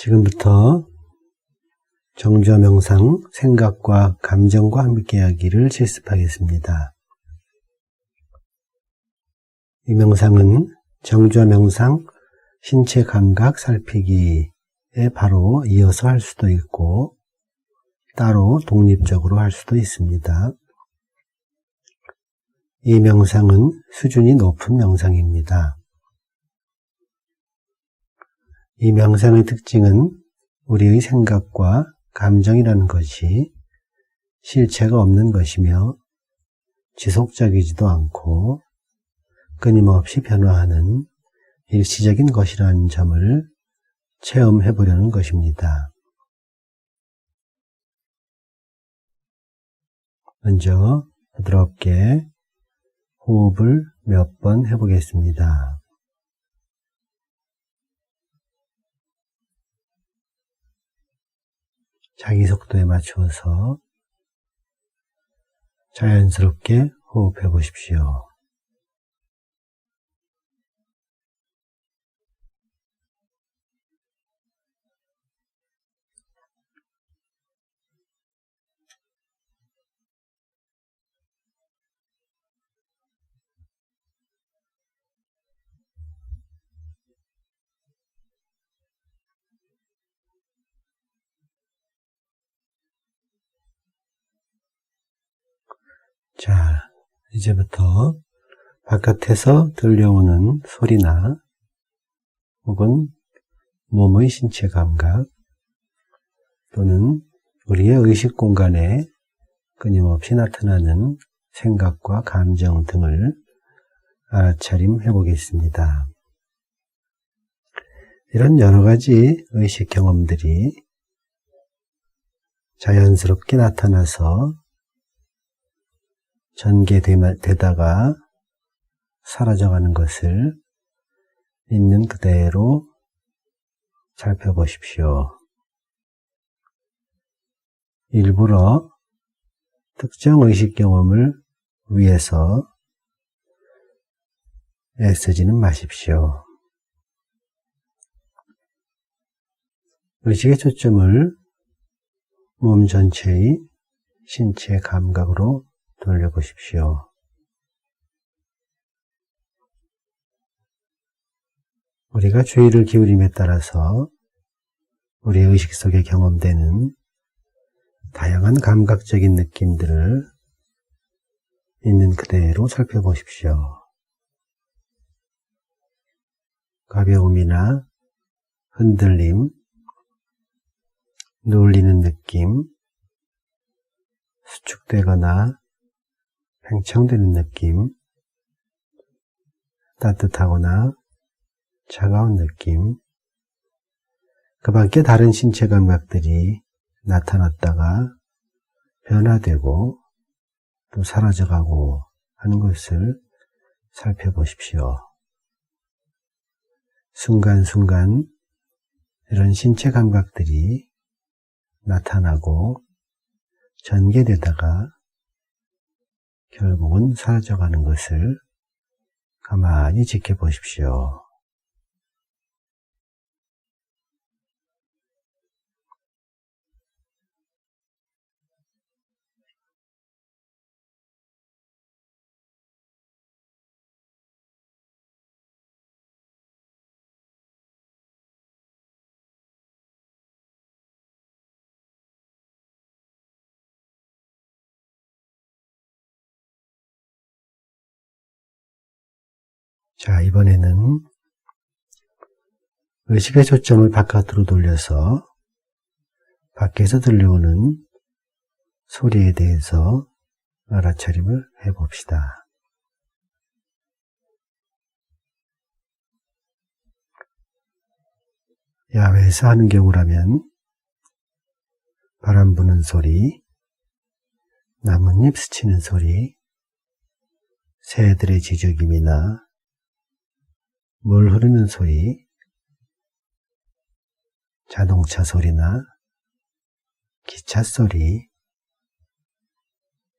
지금부터 정좌 명상 생각과 감정과 함께하기를 실습하겠습니다. 이 명상은 정좌 명상 신체 감각 살피기에 바로 이어서 할 수도 있고 따로 독립적으로 할 수도 있습니다. 이 명상은 수준이 높은 명상입니다. 이 명상의 특징은 우리의 생각과 감정이라는 것이 실체가 없는 것이며 지속적이지도 않고 끊임없이 변화하는 일시적인 것이라는 점을 체험해 보려는 것입니다. 먼저 부드럽게 호흡을 몇 번 해보겠습니다. 자기 속도에 맞추어서 자연스럽게 호흡해 보십시오. 자, 이제부터 바깥에서 들려오는 소리나 혹은 몸의 신체 감각 또는 우리의 의식 공간에 끊임없이 나타나는 생각과 감정 등을 알아차림 해 보겠습니다. 이런 여러 가지 의식 경험들이 자연스럽게 나타나서 전개되다가 사라져가는 것을 있는 그대로 살펴보십시오. 일부러 특정 의식 경험을 위해서 애쓰지는 마십시오. 의식의 초점을 몸 전체의 신체 감각으로 돌려보십시오. 우리가 주의를 기울임에 따라서 우리 의식 속에 경험되는 다양한 감각적인 느낌들을 있는 그대로 살펴보십시오. 가벼움이나 흔들림, 눌리는 느낌, 수축되거나 팽창되는 느낌, 따뜻하거나 차가운 느낌, 그 밖에 다른 신체 감각들이 나타났다가 변화되고 또 사라져가고 하는 것을 살펴보십시오. 순간순간 이런 신체 감각들이 나타나고 전개되다가 결국은 사라져가는 것을 가만히 지켜보십시오. 자, 이번에는 의식의 초점을 바깥으로 돌려서 밖에서 들려오는 소리에 대해서 알아차림을 해봅시다. 야외에서 하는 경우라면 바람 부는 소리, 나뭇잎 스치는 소리, 새들의 지저김이나 물 흐르는 소리, 자동차 소리나 기차 소리,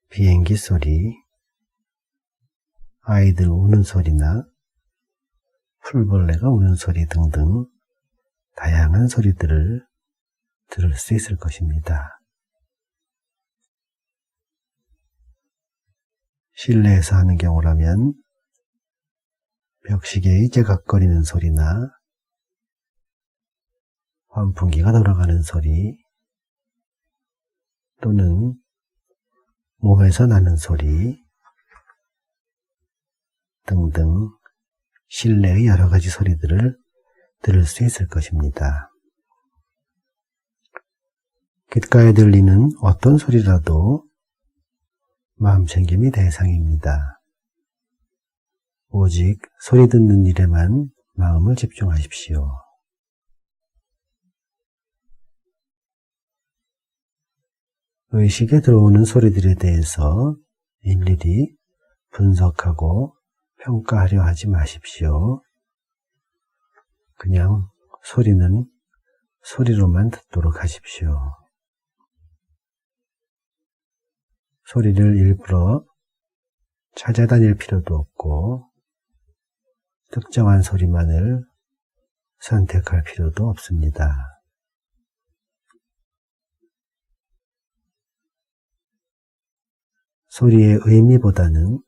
비행기 소리, 아이들 우는 소리나 풀벌레가 우는 소리 등등 다양한 소리들을 들을 수 있을 것입니다. 실내에서 하는 경우라면 벽시계의 제각거리는 소리나 환풍기가 돌아가는 소리 또는 몸에서 나는 소리 등등 실내의 여러 가지 소리들을 들을 수 있을 것입니다. 귓가에 들리는 어떤 소리라도 마음 챙김이 대상입니다. 오직 소리 듣는 일에만 마음을 집중하십시오. 의식에 들어오는 소리들에 대해서 일일이 분석하고 평가하려 하지 마십시오. 그냥 소리는 소리로만 듣도록 하십시오. 소리를 일부러 찾아다닐 필요도 없고 특정한 소리만을 선택할 필요도 없습니다. 소리의 의미보다는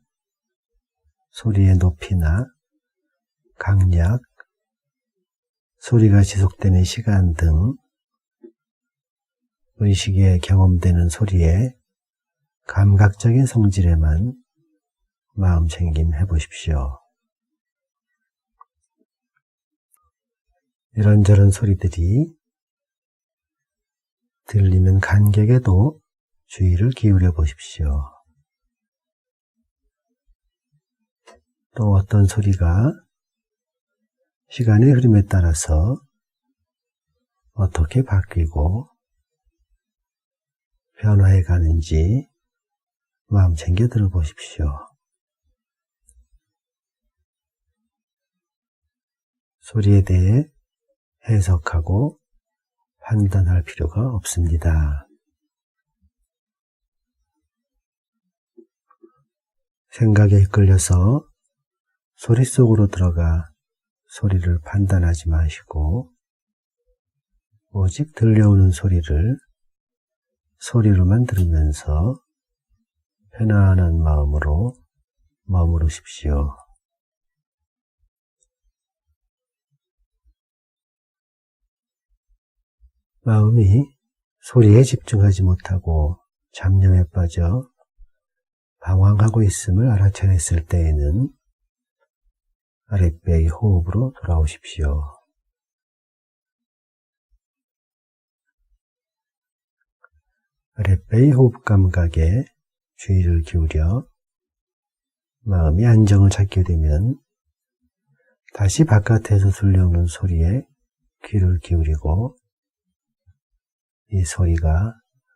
소리의 높이나 강약, 소리가 지속되는 시간 등 의식에 경험되는 소리의 감각적인 성질에만 마음 챙김 해보십시오. 이런저런 소리들이 들리는 간격에도 주의를 기울여 보십시오. 또 어떤 소리가 시간의 흐름에 따라서 어떻게 바뀌고 변화해 가는지 마음 챙겨 들어보십시오. 소리에 대해 해석하고 판단할 필요가 없습니다. 생각에 이끌려서 소리 속으로 들어가 소리를 판단하지 마시고 오직 들려오는 소리를 소리로만 들으면서 편안한 마음으로 머무르십시오. 마음이 소리에 집중하지 못하고 잡념에 빠져 방황하고 있음을 알아차렸을 때에는 아랫배의 호흡으로 돌아오십시오. 아랫배의 호흡 감각에 주의를 기울여 마음이 안정을 찾게 되면 다시 바깥에서 들려오는 소리에 귀를 기울이고 이 소리가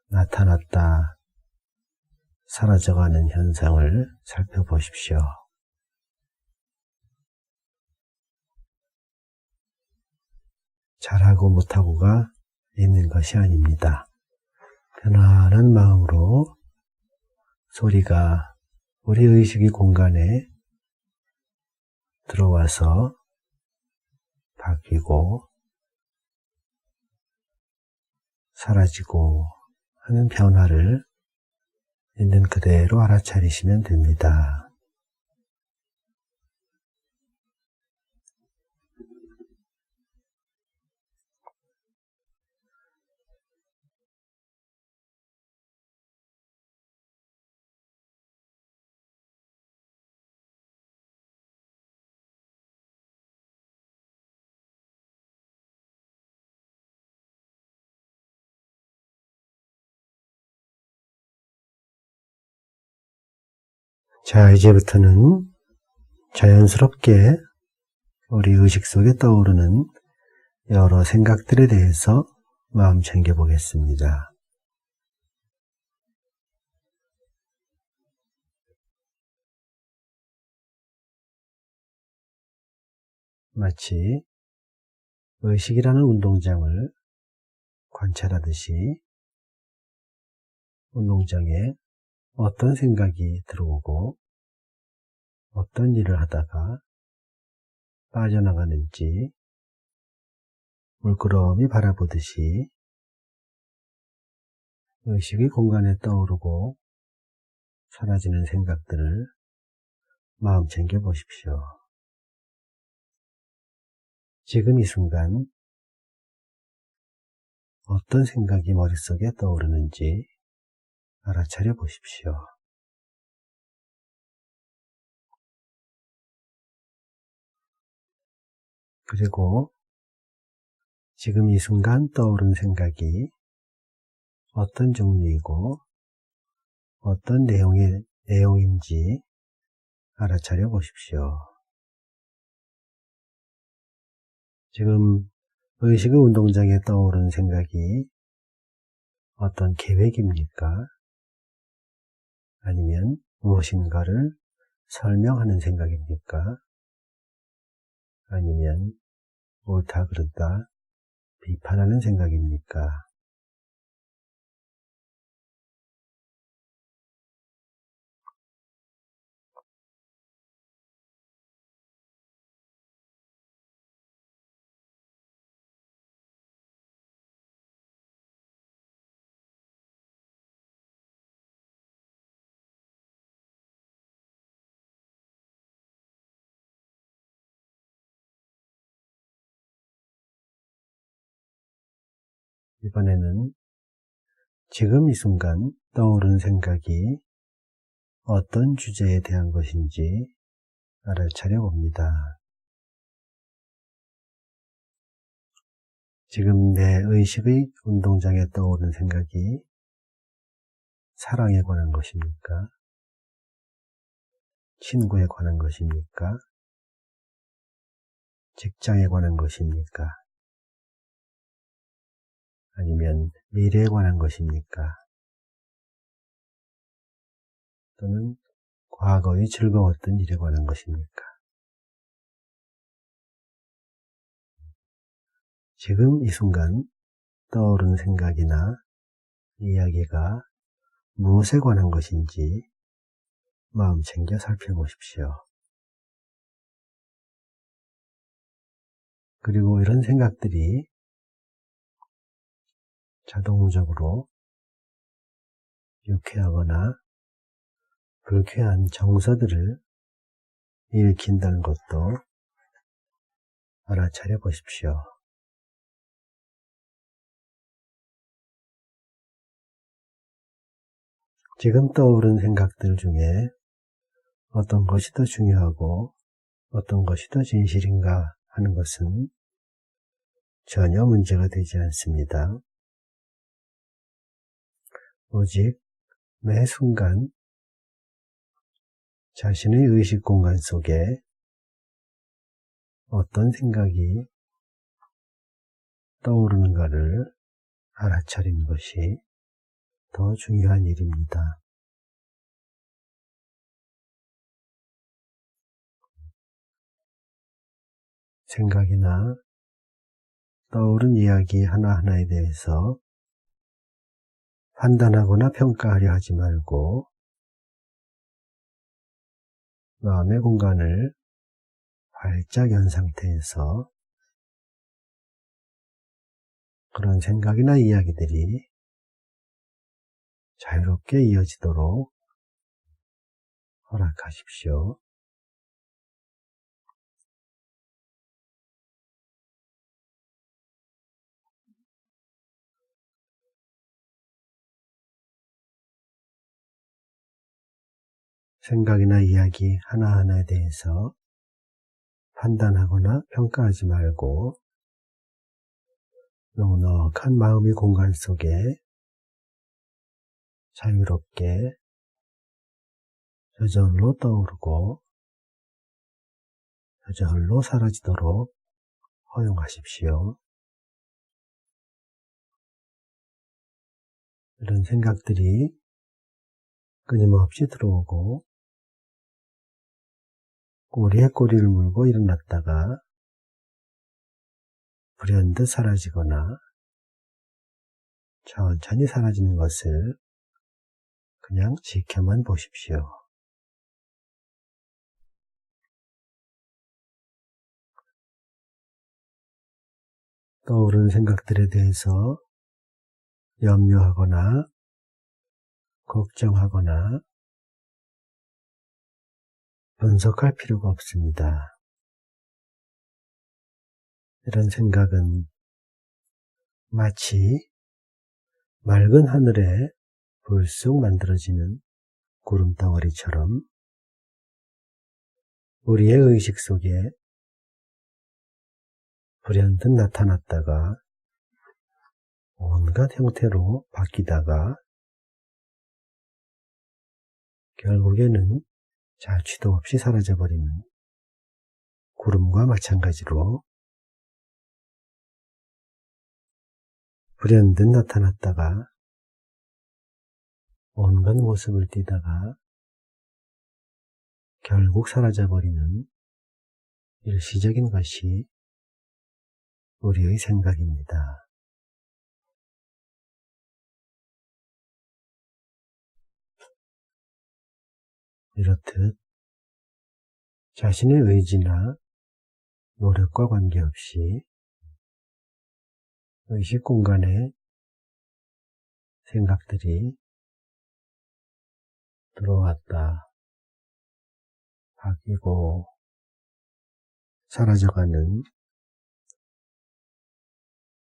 나타났다, 사라져가는 현상을 살펴보십시오. 잘하고 못하고가 있는 것이 아닙니다. 편안한 마음으로 소리가 우리 의식의 공간에 들어와서 바뀌고 사라지고 하는 변화를 있는 그대로 알아차리시면 됩니다. 자, 이제부터는 자연스럽게 우리 의식 속에 떠오르는 여러 생각들에 대해서 마음 챙겨 보겠습니다. 마치 의식이라는 운동장을 관찰하듯이 운동장에 어떤 생각이 들어오고 어떤 일을 하다가 빠져나가는지 물끄러미 바라보듯이 의식의 공간에 떠오르고 사라지는 생각들을 마음 챙겨 보십시오. 지금 이 순간 어떤 생각이 머릿속에 떠오르는지 알아차려 보십시오. 그리고 지금 이 순간 떠오른 생각이 어떤 종류이고 어떤 내용의 내용인지 알아차려 보십시오. 지금 의식의 운동장에 떠오른 생각이 어떤 계획입니까? 아니면 무엇인가를 설명하는 생각입니까? 아니면 옳다 그른다 비판하는 생각입니까? 이번에는 지금 이 순간 떠오른 생각이 어떤 주제에 대한 것인지 알아차려 봅니다. 지금 내 의식의 운동장에 떠오른 생각이 사랑에 관한 것입니까? 친구에 관한 것입니까? 직장에 관한 것입니까? 아니면 미래에 관한 것입니까? 또는 과거의 즐거웠던 일에 관한 것입니까? 지금 이 순간 떠오른 생각이나 이야기가 무엇에 관한 것인지 마음 챙겨 살펴보십시오. 그리고 이런 생각들이 자동적으로 유쾌하거나 불쾌한 정서들을 일으킨다는 것도 알아차려 보십시오. 지금 떠오른 생각들 중에 어떤 것이 더 중요하고 어떤 것이 더 진실인가 하는 것은 전혀 문제가 되지 않습니다. 오직 매 순간 자신의 의식 공간 속에 어떤 생각이 떠오르는가를 알아차리는 것이 더 중요한 일입니다. 생각이나 떠오른 이야기 하나하나에 대해서 판단하거나 평가하려 하지 말고 마음의 공간을 활짝 연 상태에서 그런 생각이나 이야기들이 자유롭게 이어지도록 허락하십시오. 생각이나 이야기 하나하나에 대해서 판단하거나 평가하지 말고 넉넉한 마음의 공간 속에 자유롭게 저절로 떠오르고 저절로 사라지도록 허용하십시오. 이런 생각들이 끊임없이 들어오고 꼬리에 꼬리를 물고 일어났다가 불현듯 사라지거나 천천히 사라지는 것을 그냥 지켜만 보십시오. 떠오르는 생각들에 대해서 염려하거나 걱정하거나 분석할 필요가 없습니다. 이런 생각은 마치 맑은 하늘에 불쑥 만들어지는 구름 덩어리처럼 우리의 의식 속에 불현듯 나타났다가 온갖 형태로 바뀌다가 결국에는 자취도 없이 사라져버리는 구름과 마찬가지로 불현듯 나타났다가 온갖 모습을 띠다가 결국 사라져버리는 일시적인 것이 우리의 생각입니다. 이렇듯 자신의 의지나 노력과 관계없이 의식 공간에 생각들이 들어왔다, 바뀌고 사라져가는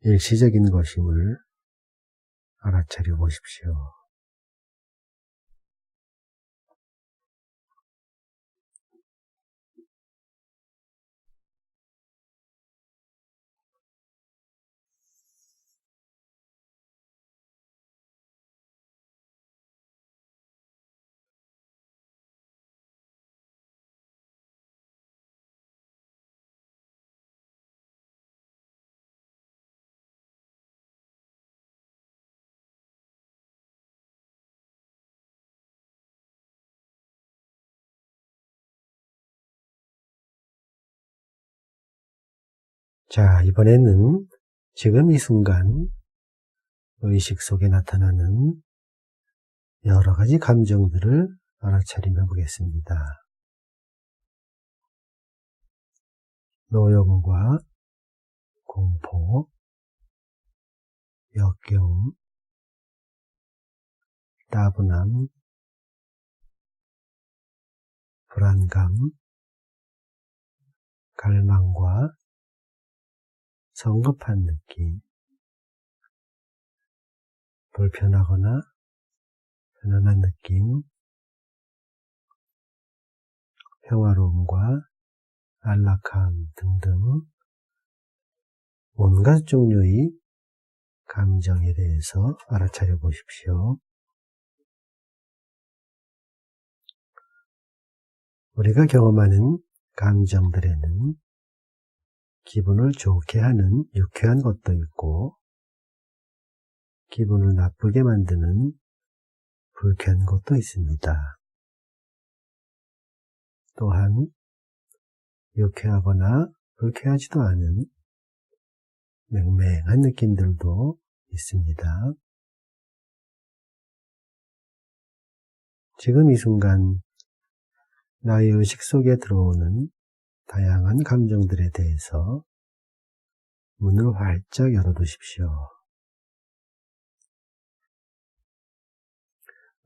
일시적인 것임을 알아차려 보십시오. 자, 이번에는 지금 이 순간 의식 속에 나타나는 여러 가지 감정들을 알아차림해 보겠습니다. 노여움과 공포, 역겨움, 따분함, 불안감, 갈망과 성급한 느낌, 불편하거나 편안한 느낌, 평화로움과 안락함 등등 온갖 종류의 감정에 대해서 알아차려 보십시오. 우리가 경험하는 감정들에는 기분을 좋게 하는 유쾌한 것도 있고 기분을 나쁘게 만드는 불쾌한 것도 있습니다. 또한 유쾌하거나 불쾌하지도 않은 맹맹한 느낌들도 있습니다. 지금 이 순간 나의 의식 속에 들어오는 다양한 감정들에 대해서 문을 활짝 열어두십시오.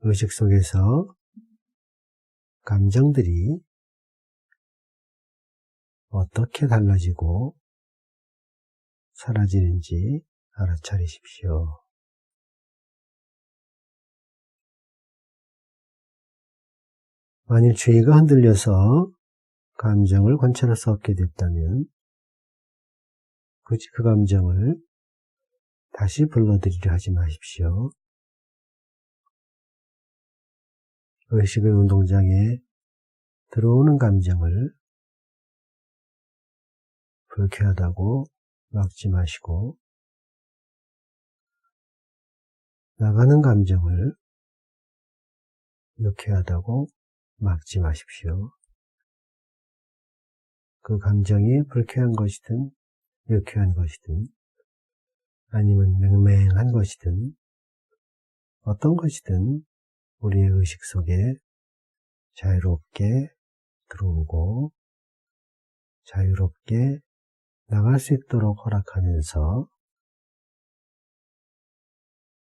의식 속에서 감정들이 어떻게 달라지고 사라지는지 알아차리십시오. 만일 주의가 흔들려서 감정을 관찰할 수 없게 됐다면 굳이 그 감정을 다시 불러들이려 하지 마십시오. 의식의 운동장에 들어오는 감정을 불쾌하다고 막지 마시고 나가는 감정을 유쾌하다고 막지 마십시오. 그 감정이 불쾌한 것이든 유쾌한 것이든 아니면 맹맹한 것이든 어떤 것이든 우리의 의식 속에 자유롭게 들어오고 자유롭게 나갈 수 있도록 허락하면서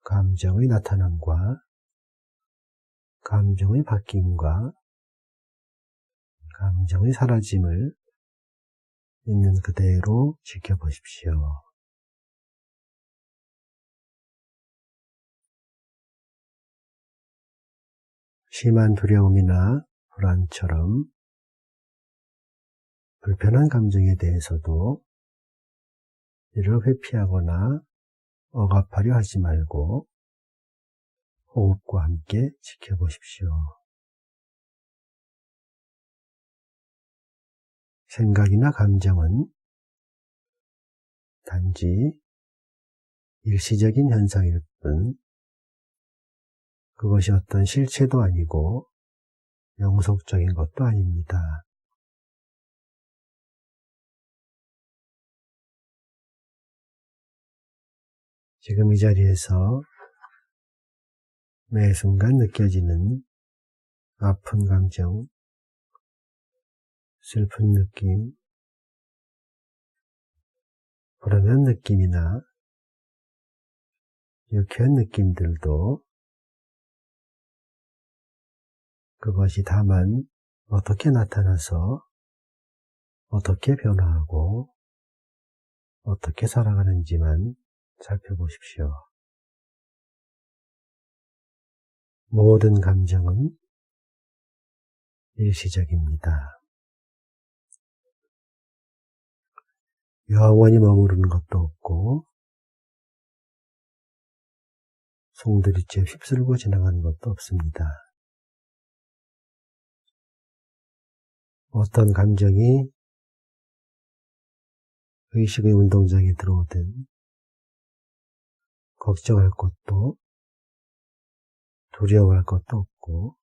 감정의 나타남과 감정의 바뀜과 감정의 사라짐을 있는 그대로 지켜보십시오. 심한 두려움이나 불안처럼 불편한 감정에 대해서도 이를 회피하거나 억압하려 하지 말고 호흡과 함께 지켜보십시오. 생각이나 감정은 단지 일시적인 현상일 뿐 그것이 어떤 실체도 아니고 영속적인 것도 아닙니다. 지금 이 자리에서 매 순간 느껴지는 아픈 감정, 슬픈 느낌, 불안한 느낌이나 유쾌한 느낌들도 그것이 다만 어떻게 나타나서 어떻게 변화하고 어떻게 살아가는지만 살펴보십시오. 모든 감정은 일시적입니다. 영원히 머무르는 것도 없고 송두리째 휩쓸고 지나가는 것도 없습니다. 어떤 감정이 의식의 운동장에 들어오든 걱정할 것도 두려워할 것도 없고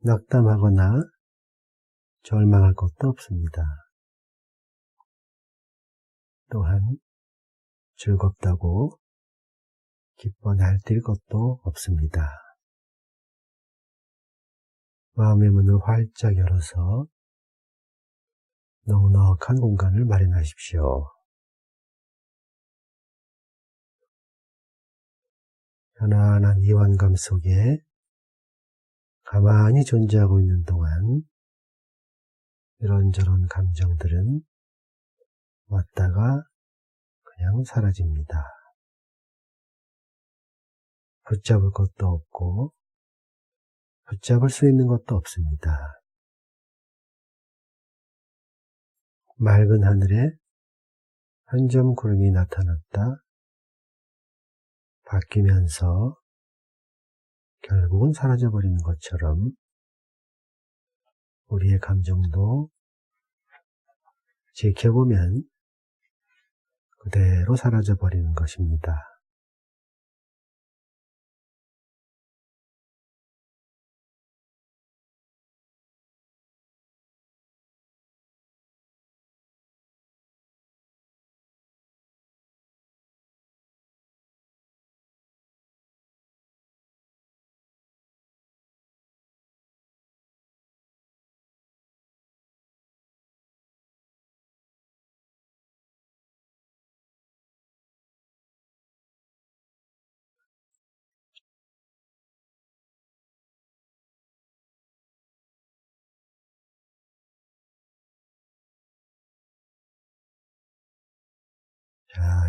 낙담하거나 절망할 것도 없습니다. 또한 즐겁다고 기뻐 날뛸 것도 없습니다. 마음의 문을 활짝 열어서 넉넉한 공간을 마련하십시오. 편안한 이완감 속에 가만히 존재하고 있는 동안 이런저런 감정들은 왔다가 그냥 사라집니다. 붙잡을 것도 없고 붙잡을 수 있는 것도 없습니다. 맑은 하늘에 한 점 구름이 나타났다. 바뀌면서 결국은 사라져버리는 것처럼 우리의 감정도 지켜보면 그대로 사라져 버리는 것입니다.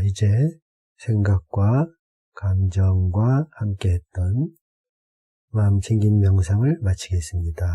이제 생각과 감정과 함께 했던 마음 챙긴 명상을 마치겠습니다.